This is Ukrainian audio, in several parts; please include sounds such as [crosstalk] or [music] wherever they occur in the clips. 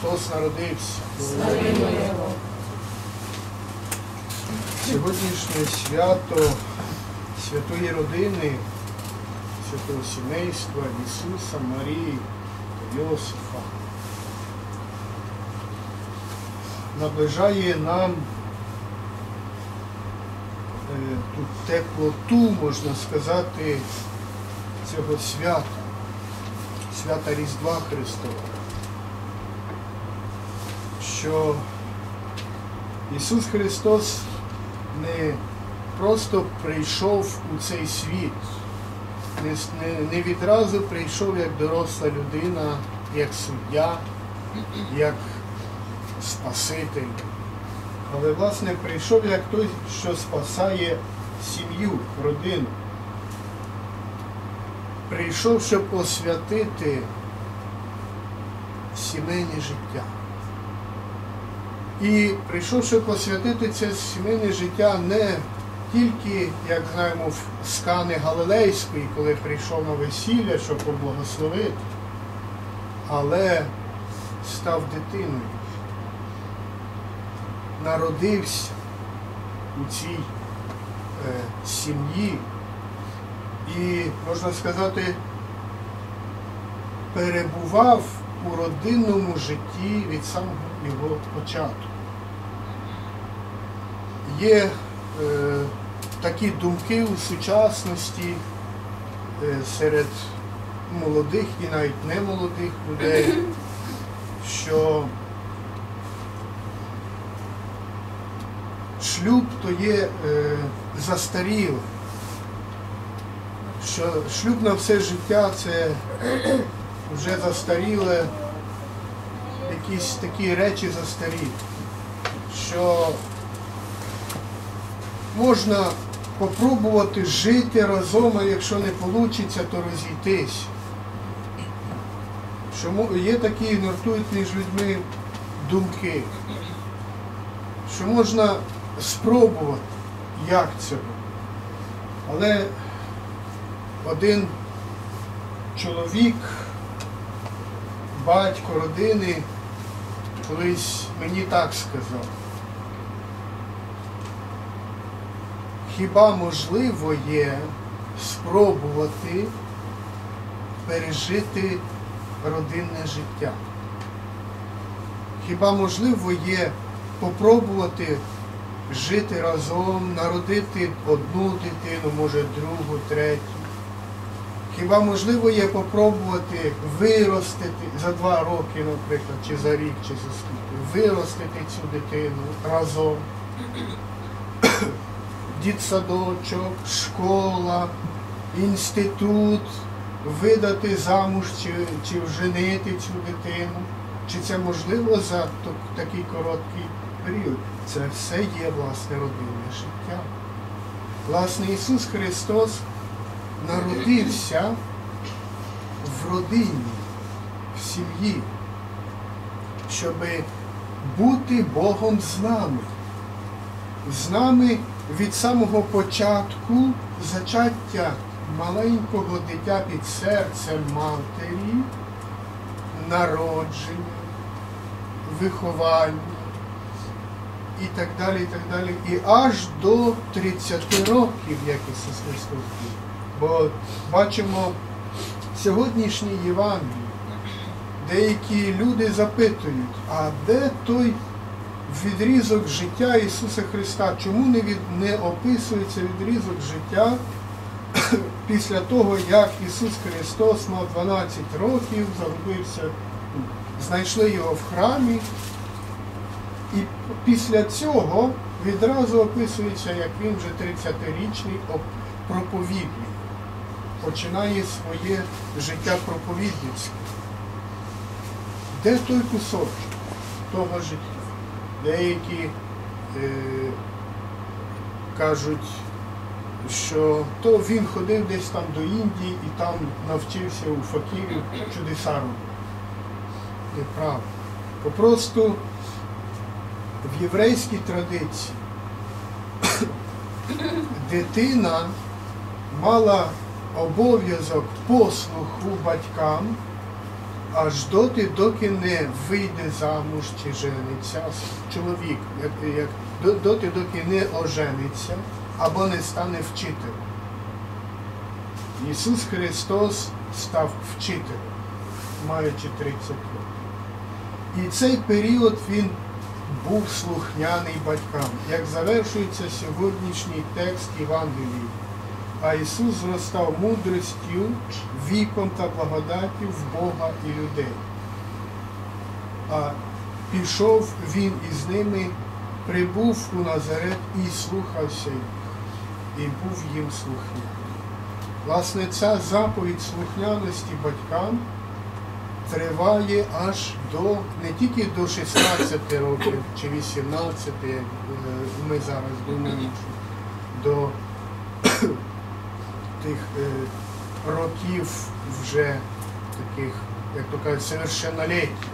Христос народився. Його. Сьогоднішнє свято святої родини, святого сімейства Ісуса, Марії та Йосифа наближає нам е, ту теплоту, можна сказати, цього свята, свята Різдва Христова, що Ісус Христос не просто прийшов у цей світ, не, відразу прийшов як доросла людина, як суддя, як Спаситель. Але, власне, прийшов як той, що спасає сім'ю, родину. Прийшов, щоб освятити сімейне життя. І прийшов, щоб посвятити це сімейне життя не тільки, як знаємо, в скани Галилейської, коли прийшов на весілля, щоб поблагословити, але став дитиною, народився у цій е, сім'ї. І, можна сказати, перебував у родинному житті від самого його початку. Є е, такі думки у сучасності е, серед молодих і навіть немолодих людей, [clears throat] що шлюб то є е, застаріле, що шлюб на все життя це [clears throat] вже застаріле, якісь такі речі застарілі, що можна попробувати жити разом, а якщо не вийде, то розійтись. Є такі нортують між людьми думки, що можна спробувати, як цього. Але один чоловік, батько родини, колись мені так сказав. Хіба можливо є спробувати пережити родинне життя? Хіба можливо є попробувати жити разом, народити одну дитину, може другу, третю? Хіба можливо є попробувати виростити за два роки, наприклад, чи за рік, чи за скільки, виростити цю дитину разом? [coughs] Дітсадочок, школа, інститут, видати замуж чи, чи вженити цю дитину. Чи це можливо за такий короткий період? Це все є власне родинне життя. Власне, Ісус Христос народився в родині, в сім'ї, щоб бути Богом з нами. З нами від самого початку зачаття маленького дитя під серцем матері, народження, виховання і так далі, і так далі. І аж до 30 років, як Христос був. Бо бачимо сьогоднішній Євангелії, деякі люди запитують, а де той відрізок життя Ісуса Христа? Чому не, від, не описується відрізок життя [coughs] після того, як Ісус Христос мав 12 років, загубився, знайшли його в храмі, і після цього відразу описується, як він вже 30-річний проповідник, починає своє життя проповідницьке. Де той кусочок того життя? Деякі е, кажуть, що то він ходив десь там до Індії і там навчився у факірів чудеса робити. Неправда. Попросту в єврейській традиції [coughs] дитина мала обов'язок послуху батькам аж доти, доки не вийде замуж чи жениться чоловік, як, як, доти, доки не ожениться або не стане вчителем. Ісус Христос став вчителем, маючи 30 років. І цей період він був слухняний батькам, як завершується сьогоднішній текст Євангелії. А Ісус зростав мудростю, віком та благодаттю в Бога і людей. А пішов він із ними, прибув у Назарет і слухався і був їм слухняний. Власне, ця заповідь слухняності батькам триває аж до не тільки до 16 років чи 18, як е, ми зараз думаємо, до тих е, років вже таких, як то кажуть, совершенноліття.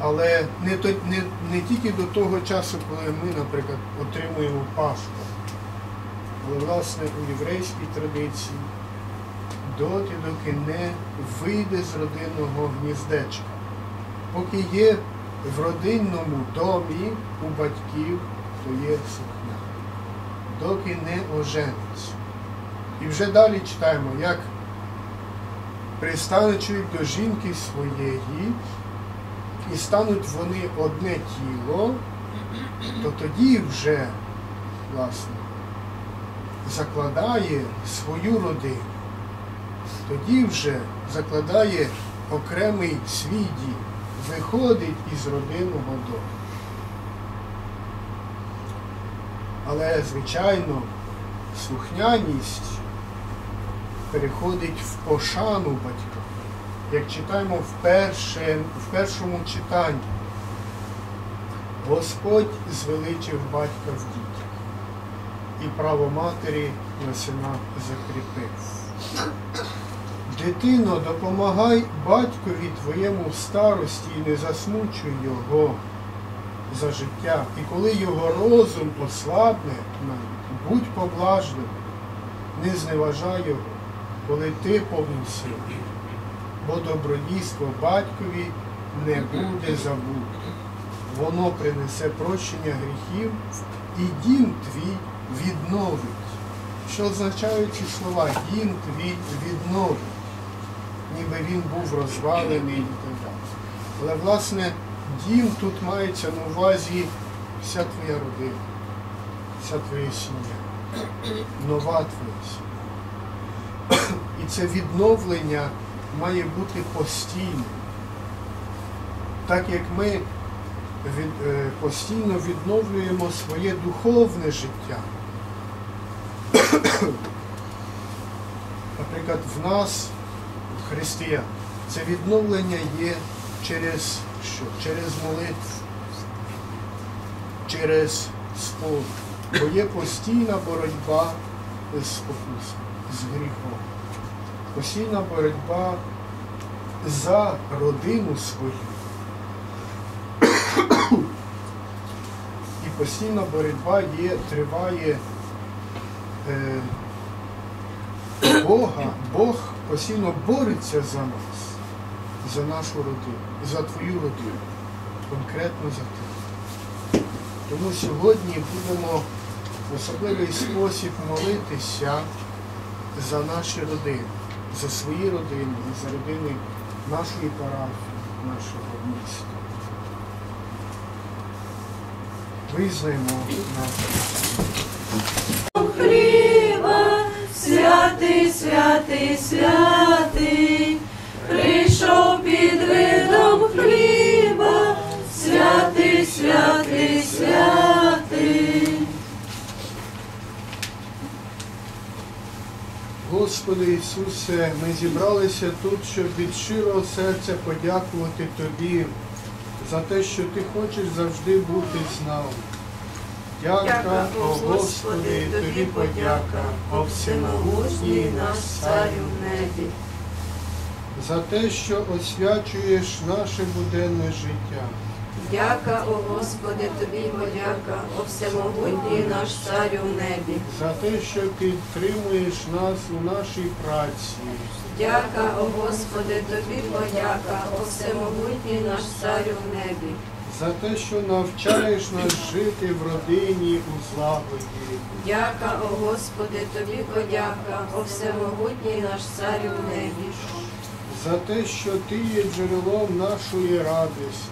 Але не, то, не, не тільки до того часу, коли ми, наприклад, отримуємо Пасху, але власне у єврейській традиції доти, доки не вийде з родинного гніздечка. Поки є в родинному домі у батьків, то є сукня. Доки не ожениться. І вже далі читаємо, як пристане чоловік до жінки своєї, і стануть вони одне тіло, то тоді вже, власне, закладає свою родину тоді вже закладає окремий свій дім, виходить із родинного дому. Але, звичайно, слухняність переходить в пошану батька. Як читаємо в, перше, в першому читанні, Господь звеличив батька в дітях і право матері на сина закріпив. Дитино, допомагай батькові твоєму в старості і не засмучуй його за життя. І коли його розум ослабне, будь поблажливим, не зневажай його, коли ти повний сил, бо добродійство батькові не буде забуто. Воно принесе прощення гріхів, і дім твій відновить. Що означають ці слова? Дім твій відновить, ніби він був розвалений і так далі. Але, власне, дім тут мається на увазі вся твоя родина, вся твоя сім'я, нова твоя сім'я. І це відновлення має бути постійним. Так як ми е, постійно відновлюємо своє духовне життя. Наприклад, в нас, християн, це відновлення є через що? Через молитву, через спорт. Бо є постійна боротьба з спокусом, з гріхом. Постійна боротьба за родину свою. І постійна боротьба є, триває е, Бога, Бог постійно бореться за нас, за нашу родину, за твою родину, конкретно за тебе. Тому сьогодні будемо в особливий спосіб молитися за наші родини, за свої родини, і за родини нашої парафії, нашого міста. Визнаємо нашу. святий, святий, святий, прийшов під видом хліба, святий, святий, святий. Господи Ісусе, ми зібралися тут, щоб від щирого серця подякувати Тобі за те, що Ти хочеш завжди бути з нами. Дяка, Дяка, о Господи, Тобі подяка, о всемогутній наш Царю в небі. За те, що освячуєш наше буденне життя. Дяка, о Господи, тобі подяка, о всемогутній наш царю в небі. за те, що підтримуєш нас у нашій праці, Дяка, о Господи, тобі подяка, о всемогутній наш царю в небі. за те, що навчаєш нас жити в родині у злагоді, Дяка, о Господи, тобі подяка, о всемогутній наш царю в небі. За те, що ти є джерелом нашої радості,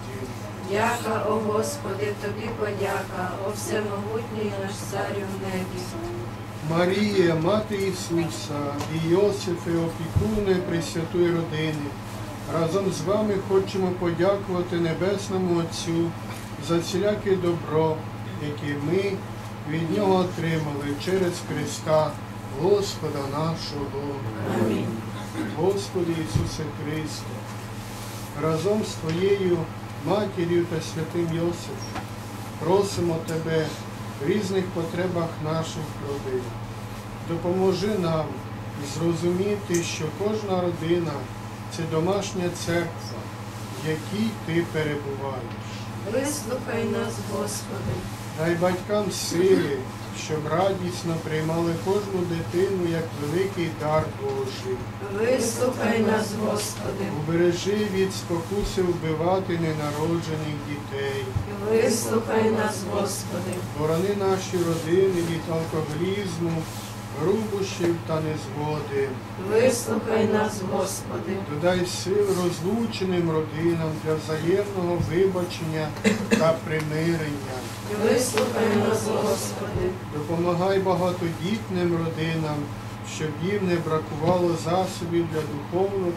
Дяка, о Господи, тобі подяка, о всемогутній наш царю в небі. Марія, Мати Ісуса і Йосифе, опікуни Пресвятої родини. Разом з вами хочемо подякувати Небесному Отцю за всіляке добро, яке ми від Нього отримали через Христа, Господа нашого. Амінь. Господи Ісусе Христе, разом з Твоєю матір'ю та святим Йосифом просимо Тебе в різних потребах наших родин. Допоможи нам зрозуміти, що кожна родина це домашня церква, в якій ти перебуваєш. Вислухай нас, Господи. Дай батькам сили, щоб радісно приймали кожну дитину як великий дар Божий. Вислухай нас, Господи. Убережи від спокуси вбивати ненароджених дітей. Вислухай нас, Господи. Борони наші родини від алкоголізму, грубощів та незгоди. Вислухай нас, Господи. Додай сил розлученим родинам для взаємного вибачення та примирення. Вислухай нас, Господи. Допомагай багатодітним родинам, щоб їм не бракувало засобів для духовного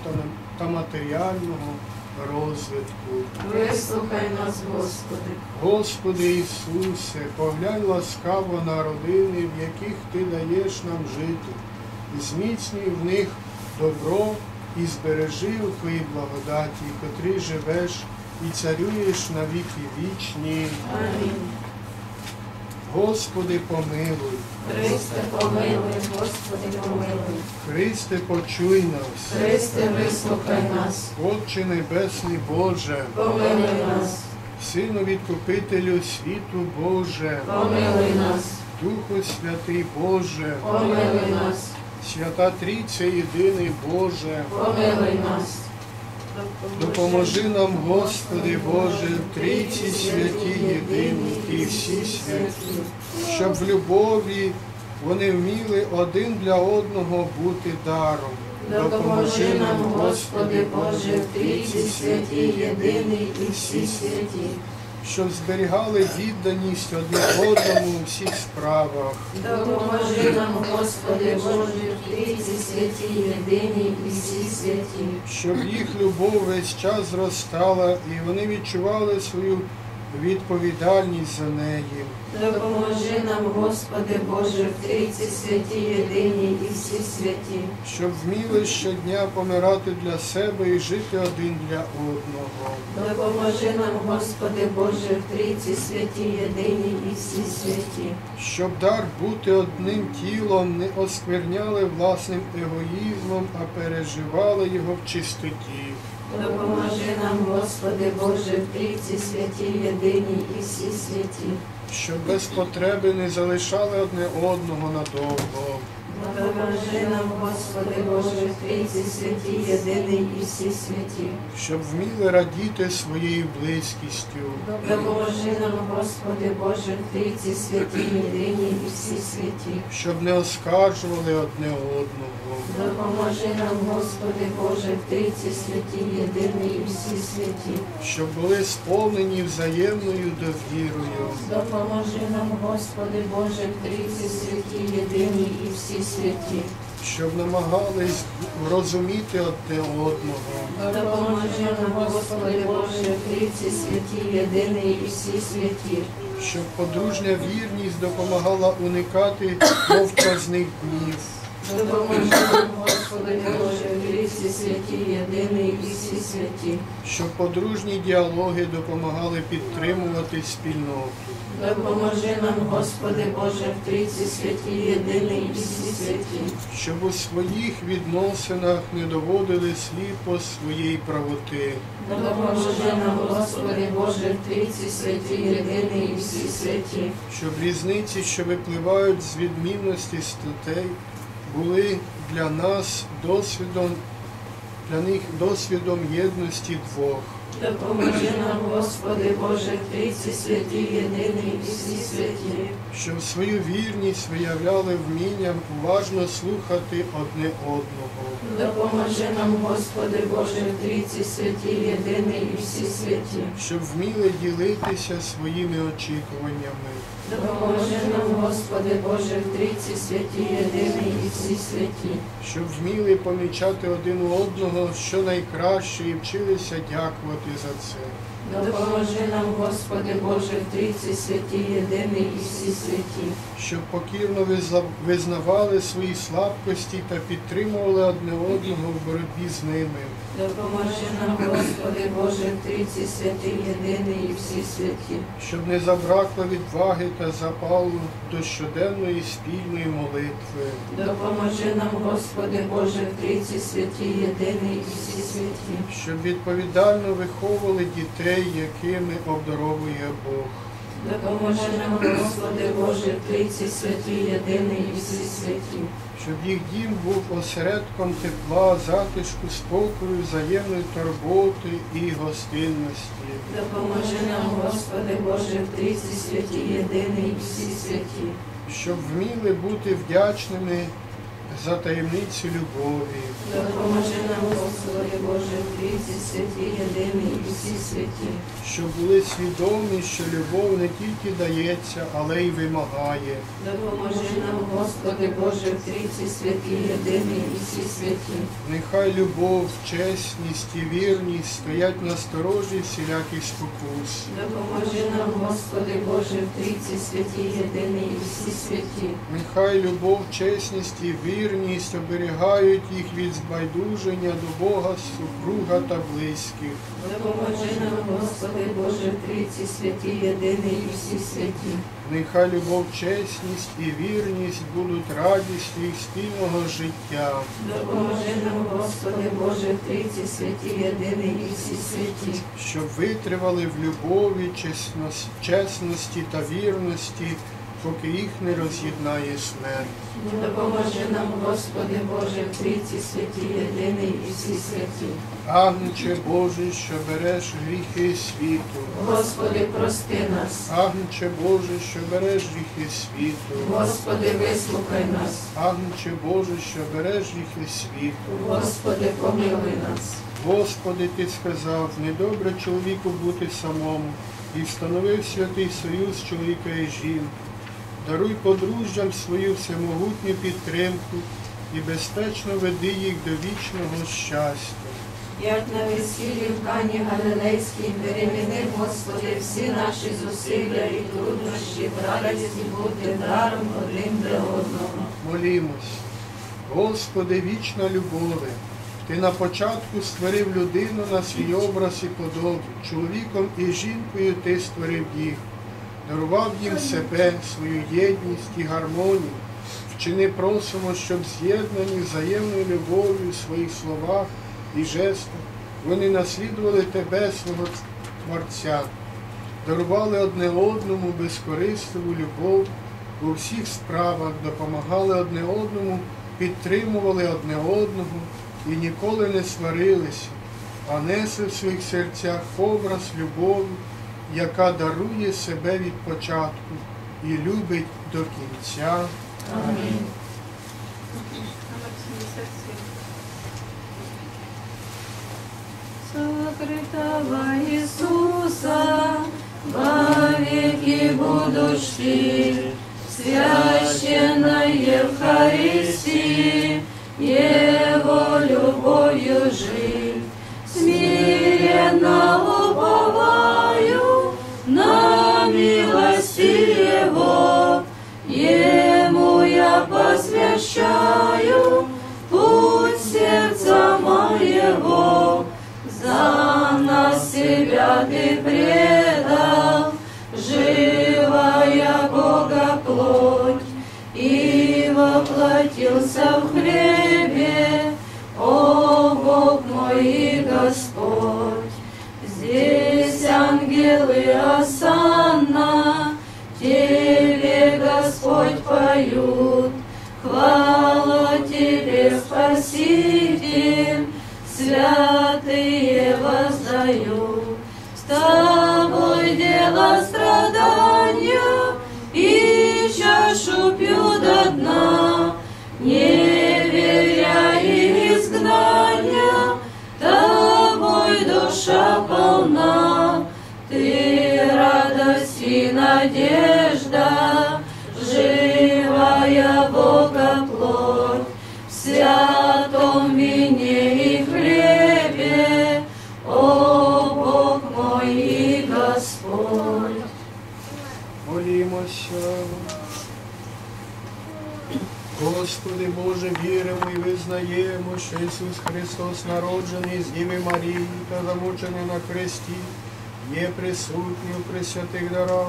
та- матеріального розвитку. Вислухай нас, Господи. Господи Ісусе, поглянь ласкаво на родини, в яких Ти даєш нам жити, і зміцнюй в них добро і збережи у Твоїй благодаті, котрий живеш і царюєш на віки вічні. Амінь. Господи, помилуй, Христе, помилуй, Господи, помилуй. Христе, почуй нас, Христе, вислухай нас. Отче Небесний Боже, Помилуй нас. Сину Відкупителю світу Боже, Помилуй нас. Духу Святий Боже, Помилуй нас. Свята Трійця єдиний Боже, Помилуй нас. Допоможи нам, Господи Боже, Трійці святі єдині і всі святі, щоб в любові вони вміли один для одного бути даром. Допоможи нам, Господи Боже, Трійці святі, єдиний і всі святі. Щоб зберігали відданість одне одному у всіх справах, Допоможи нам, Господи Боже, в Трійці святі, єдині і всі святі. щоб їх любов весь час зростала і вони відчували свою відповідальність за неї. Допоможи нам, Господи Боже, в Трійці святі, єдині і всі святі. щоб вміли щодня помирати для себе і жити один для одного, Допоможи нам, Господи Боже, в Трійці святі, єдині і всі святі. щоб дар бути одним тілом не оскверняли власним егоїзмом, а переживали його в чистоті, Допоможи нам, Господи Боже, в Трійці святі, єдині і всі святі. Щоб без потреби не залишали одне одного надовго, Допоможи нам, Господи Боже, Трійці святі, єдиний і всі святі. щоб вміли радіти своєю близькістю, Допоможи нам, Господи Боже, Трійці святі, єдині і всі святі. щоб не оскаржували одне одного, Допоможи нам, Господи Боже, Трійці святі, єдиний і всі святі. щоб були сповнені взаємною довірою. Допоможи нам, Господи Боже, Трійці святі, єдині і всі святі. Щоб намагались розуміти одне одного, Допоможи нам, Господи Боже, Трійці святі, єдиний і всі святі. щоб подружня вірність допомагала уникати [coughs] мовчазних днів, Допоможи нам, Господи Боже, в Трійці святі, єдиний і всі святі. щоб подружні діалоги допомагали підтримувати спільноту, Допоможи нам, Господи Боже, в Трійці святі, єдиний і всі святі. щоб у своїх відносинах не доводили сліпо своєї правоти, Допоможи нам, Господи Боже, в Трійці святі, єдиний і всі святі. щоб різниці, що випливають з відмінності статей, були для нас досвідом, для них досвідом єдності двох. Допоможи нам, Господи Боже, Трійці святі, єдиний і всі святі. щоб свою вірність виявляли вмінням уважно слухати одне одного, Допоможи нам, Господи Боже, Трійці святі, єдиний і всі святі. щоб вміли ділитися своїми очікуваннями, Допоможи нам, Господи Боже, в Трійці святі, єдиний і всі святі. щоб вміли помічати один у одного, що найкраще, і вчилися дякувати за це, Допоможи нам, Господи Боже, в Трійці святі, єдиний і всі святі. щоб покірно визнавали свої слабкості та підтримували одне одного в боротьбі з ними, Допоможи нам, Господи Боже, Трійці святі, єдиний і всі святі. щоб не забракло відваги та запалу до щоденної спільної молитви. Допоможи нам, Господи Боже, Трійці святі, єдиний і всі святі. щоб відповідально виховували дітей, якими обдаровує Бог, Допоможи нам, Господи Боже, Трійці святі, єдиний і всі святі. щоб їх дім був осередком тепла, затишку, спокою, взаємної турботи і гостинності, Допоможи нам, Господи Боже, в Трійці святі, єдиний і всі святі. щоб вміли бути вдячними за таємницю любові, Допоможи нам, Господи Боже, в святі, єдиний і всі святі. щоб були свідомі, що любов не тільки дається, але й вимагає, Допоможи нам, Господи Боже, в Трійці святі, єдиний і всі святі. Нехай любов, чесність і вірність стоять на сторожі всіляких спокус. Допоможи нам, Господи Боже, в Трійці святі, єдиний і всі святі. Нехай любов, чесність і вірність оберігають їх від збайдуження до Бога, супруга та близьких. Допоможи нам, Господи Боже, Трійці святі, єдиний і всі святі. Нехай любов, чесність і вірність будуть радістю їх спільного життя. Допоможи нам, Господи Боже, Трійці святі, єдиний і всі святі. щоб витривали в любові, чесност- чесності та вірності, поки їх не роз'єднає смерть. Допоможи нам, Господи Боже, в Трійці святі, єдиний і всі святі. Агнче Божий, що береш гріхи світу. Господи, прости нас. Агнче Божий, що береш гріхи світу. Господи, вислухай нас. Агнче Божий, що береш гріхи світу. Господи, помилуй нас. Господи, Ти сказав, недобре чоловіку бути самому, і встановив святий союз чоловіка і жінки. Даруй подружжям свою всемогутню підтримку і безпечно веди їх до вічного щастя. Як на весіллі в Кані Галилейській переміни, Господи, всі наші зусилля і труднощі в радості бути даром один для одного. Молімось. Господи, вічна любове, Ти на початку створив людину на свій образ і подобу. Чоловіком і жінкою Ти створив їх, дарував їм себе, свою єдність і гармонію. Вчини просимо, щоб з'єднані взаємною любов'ю в своїх словах і жестах вони наслідували Тебе, свого Творця, дарували одне одному безкорисливу любов у всіх справах, допомагали одне одному, підтримували одне одного і ніколи не сварилися, а несли в своїх серцях образ любові, яка дарує себе від початку і любить до кінця. Амінь. Сокрытого Иисуса во веки будущие, священной Евхаристии, Его прощаю путь сердца моего, за нас себя ты предал, живая Бога плоть, и воплотился в хлеб. Господи Боже, віримо і визнаємо, що Ісус Христос, народжений з Діви Марії та замучений на хресті, є присутній у пресвятих дарах.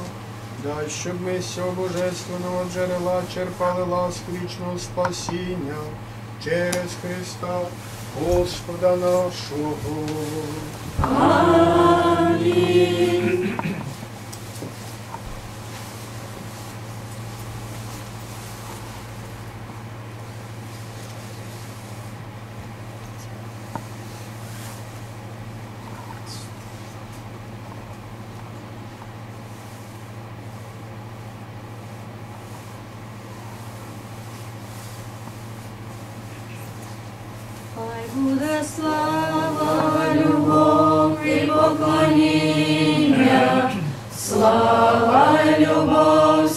Дай, щоб ми з цього божественного джерела черпали ласку вічного спасіння через Христа, Господа нашого. Амінь. Хай буде слава, любов і поклоніння, слава, любов,